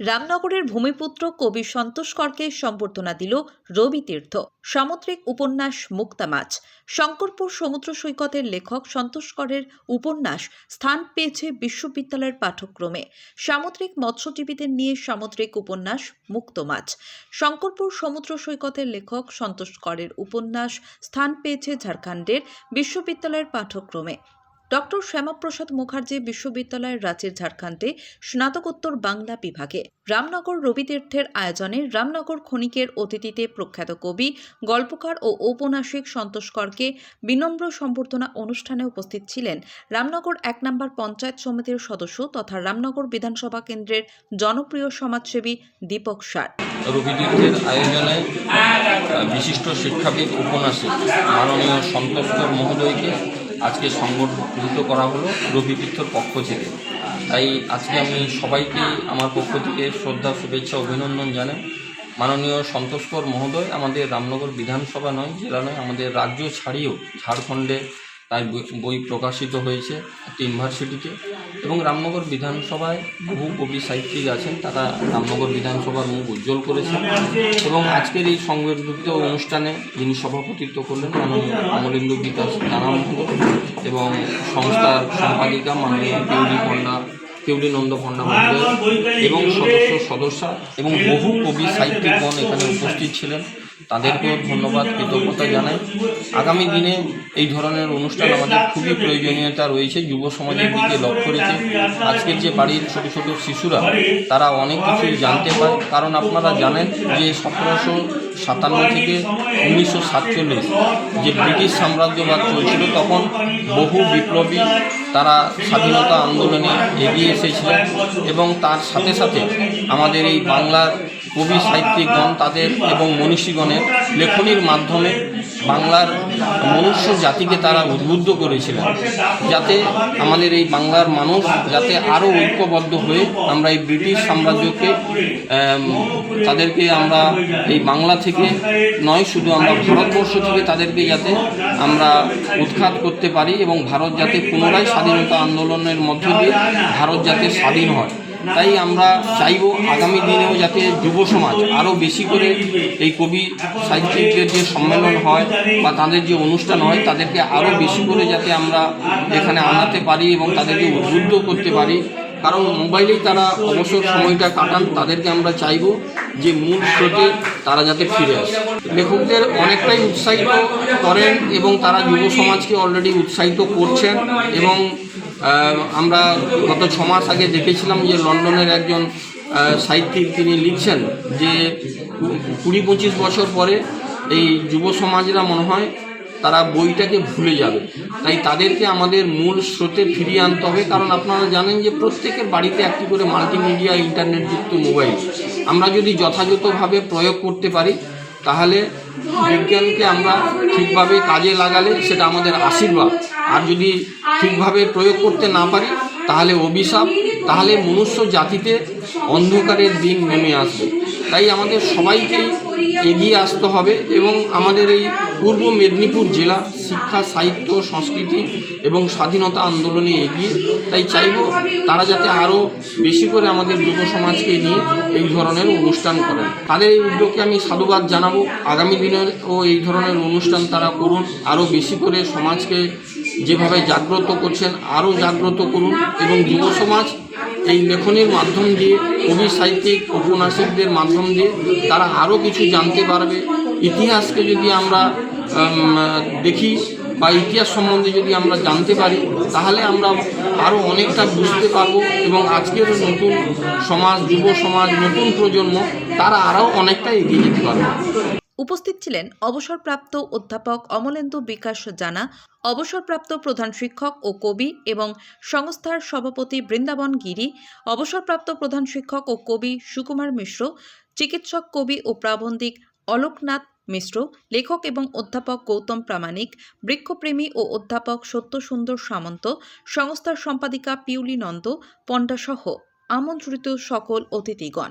রামনগরের ভূমিপুত্র কবি সন্তোষ করকে সম্বর্ধনা দিল রবি তীর্থ। সামুদ্রিক উপন্যাস মুক্তা মাছ। শঙ্করপুর সমুদ্র সৈকতের লেখক সন্তোষ করের উপন্যাস স্থান পেয়েছে বিশ্ববিদ্যালয়ের পাঠ্যক্রমে সামুদ্রিক মৎস্যজীবীদের নিয়ে সামুদ্রিক উপন্যাস মুক্ত মাছ। শঙ্করপুর সমুদ্র সৈকতের লেখক সন্তোষ করের উপন্যাস স্থান পেয়েছে ঝাড়খণ্ডের বিশ্ববিদ্যালয়ের পাঠ্যক্রমে ডক্টর শ্যামাপ্রসাদ মুখার্জি বিশ্ববিদ্যালয়ের রাঁচির ঝাড়খণ্ডে স্নাতকোত্তর বাংলা বিভাগে রামনগর রবিতীর্থের আয়োজনে রামনগর খনিকের অতিথিতে প্রখ্যাত কবি, গল্পকার ও ঔপন্যাসিক সন্তোষ করকে বিনম্র সম্বর্ধনা অনুষ্ঠানে উপস্থিত ছিলেন রামনগর এক নম্বর পঞ্চায়েত সমিতির সদস্য তথা রামনগর বিধানসভা কেন্দ্রের জনপ্রিয় সমাজসেবী দীপক সার। রবিতীর্থের আয়োজনে বিশিষ্ট শিক্ষাবিদ উপন্যাসিক মাননীয় সন্তোষকর মহোদয়কে আজকে সংগঠিত করা হলো রবিতীর্থর পক্ষ থেকে। তাই আজকে আমি সবাইকে আমার পক্ষ থেকে শ্রদ্ধা, শুভেচ্ছা, অভিনন্দন জানাই। মাননীয় সন্তোষকর মহোদয়, আমাদের রামনগর বিধানসভা নয়, জেলা নয়, আমাদের রাজ্য ছাড়িয়েও ঝাড়খণ্ডে তার বই- প্রকাশিত হয়েছে একটি ইউনিভার্সিটিতে এবং রামনগর বিধানসভায় বহু কবি সাহিত্যিক আছেন, তারা রামনগর বিধানসভার মুখ উজ্জ্বল করেছেন এবং আজকের এই সংবর্ধিত অনুষ্ঠানে যিনি সভাপতিত্ব করলেন মাননীয় অমলেন্দু বিকাশ রানা এবং সংস্থার সম্পাদিকা মাননীয় পিউলি পণ্ডা পিউলি নন্দ পণ্ডা এবং সদস্য সদস্যা এবং বহু কবি সাহিত্যিকগণ এখানে উপস্থিত ছিলেন। তাদেরকেও ধন্যবাদ, কৃতজ্ঞতা জানাই। আগামী দিনে এই ধরনের অনুষ্ঠান আমাদের খুবই প্রয়োজনীয়তা রয়েছে, যুব সমাজের দিকে লক্ষ্য রেখে। আজকের যে বাড়ির ছোট ছোট শিশুরা, তারা অনেক কিছুই জানতে পারে। কারণ আপনারা জানেন যে সতেরোশো সাতান্ন থেকে উনিশশো সাতচল্লিশ যে ব্রিটিশ সাম্রাজ্যবাদ চলছিল, তখন বহু বিপ্লবী তারা স্বাধীনতা আন্দোলনে এগিয়ে এসেছিলেন এবং তার সাথে সাথে আমাদের এই বাংলার কবি, সাহিত্যিকগণ, তাদের এবং মনীষীগণের লেখনির মাধ্যমে বাংলার মনুষ্য জাতিকে তারা উদ্বুদ্ধ করেছিলেন, যাতে আমাদের এই বাংলার মানুষ যাতে আরও ঐক্যবদ্ধ হয়ে আমরা এই ব্রিটিশ সাম্রাজ্যকে তাদেরকে আমরা এই বাংলা থেকে নয়, শুধু আমরা ভারতবর্ষ থেকে তাদেরকে যাতে আমরা উৎখাত করতে পারি এবং ভারত যাতে পুনরায় স্বাধীনতা আন্দোলনের মধ্য দিয়ে ভারত যাতে স্বাধীন হয়। তাই আমরা চাইব আগামী দিনেও যাতে যুব সমাজ আরও বেশি করে এই কবি সাহিত্যিকদের যে সম্মেলন হয় বা তাদের যে অনুষ্ঠান হয়, তাদেরকে আরও বেশি করে যাতে আমরা এখানে আনাতে পারি এবং তাদেরকে উদ্বুদ্ধ করতে পারি। কারণ মোবাইলেই তারা অবসর সময়টা কাটান, তাদেরকে আমরা চাইব যে মূল স্রোতে তারা যাতে ফিরে আসে। লেখকদের অনেকটাই উৎসাহিত করেন এবং তারা যুব সমাজকে অলরেডি উৎসাহিত করছেন এবং আমরা গত ছ মাস আগে দেখেছিলাম যে লন্ডনের একজন সাহিত্যিক তিনি লিখছেন যে কুড়ি পঁচিশ বছর পরে এই যুব সমাজরা মনে হয় তারা বইটাকে ভুলে যাবে। তাই তাদেরকে আমাদের মূল স্রোতে ফিরিয়ে আনতে হবে। কারণ আপনারা জানেন যে প্রত্যেকের বাড়িতে একটি করে মাল্টিমিডিয়া, ইন্টারনেটযুক্ত মোবাইল। আমরা যদি যথাযথভাবে প্রয়োগ করতে পারি তাহলে বিজ্ঞানকে আমরা ঠিকভাবে কাজে লাগালে সেটা আমাদের আশীর্বাদ। আর যদি ঠিকভাবে প্রয়োগ করতে না পারি, তাহলে অভিশাপ, তাহলে মনুষ্য জাতিতে অন্ধকারের দিন নেমে আসবে। তাই আমাদের সবাইকেই এগিয়ে আসতে হবে এবং আমাদের এই পূর্ব মেদিনীপুর জেলা শিক্ষা, সাহিত্য, সংস্কৃতি এবং স্বাধীনতা আন্দোলনে এগিয়ে। তাই চাইব তারা যাতে আরও বেশি করে আমাদের যুব সমাজকে নিয়ে এই ধরনের অনুষ্ঠান করেন। তাদের এই উদ্যোগকে আমি সাধুবাদ জানাব। আগামী দিনের ও এই ধরনের অনুষ্ঠান তারা করুন। আরও বেশি করে সমাজকে যেভাবে জাগ্রত করছেন আরও জাগ্রত করুন এবং যুব সমাজ এই লেখনীর মাধ্যম দিয়ে, কবি, সাহিত্যিক ঔপন্যাসিকদের মাধ্যম দিয়ে তারা আরও কিছু জানতে পারবে। ইতিহাসকে যদি আমরা দেখি বা ইতিহাস সম্বন্ধে যদি আমরা জানতে পারি, তাহলে আমরা আরও অনেকটা বুঝতে পারব এবং আজকের নতুন সমাজ, যুব সমাজ, নতুন প্রজন্ম, তারা আরও অনেকটা এগিয়ে যেতে পারবে। উপস্থিত ছিলেন অবসরপ্রাপ্ত অধ্যাপক অমলেন্দু বিকাশ জানা, অবসরপ্রাপ্ত প্রধান শিক্ষক ও কবি এবং সংস্থার সভাপতি বৃন্দাবন গিরি, অবসরপ্রাপ্ত প্রধান শিক্ষক ও কবি সুকুমার মিশ্র, চিকিৎসক কবি ও প্রাবন্ধিক অলোকনাথ মিশ্র, লেখক এবং অধ্যাপক গৌতম প্রামাণিক, বৃক্ষপ্রেমী ও অধ্যাপক সত্যসুন্দর সামন্ত, সংস্থার সম্পাদিকা পিউলি নন্দ পণ্ডাসহ আমন্ত্রিত সকল অতিথিগণ।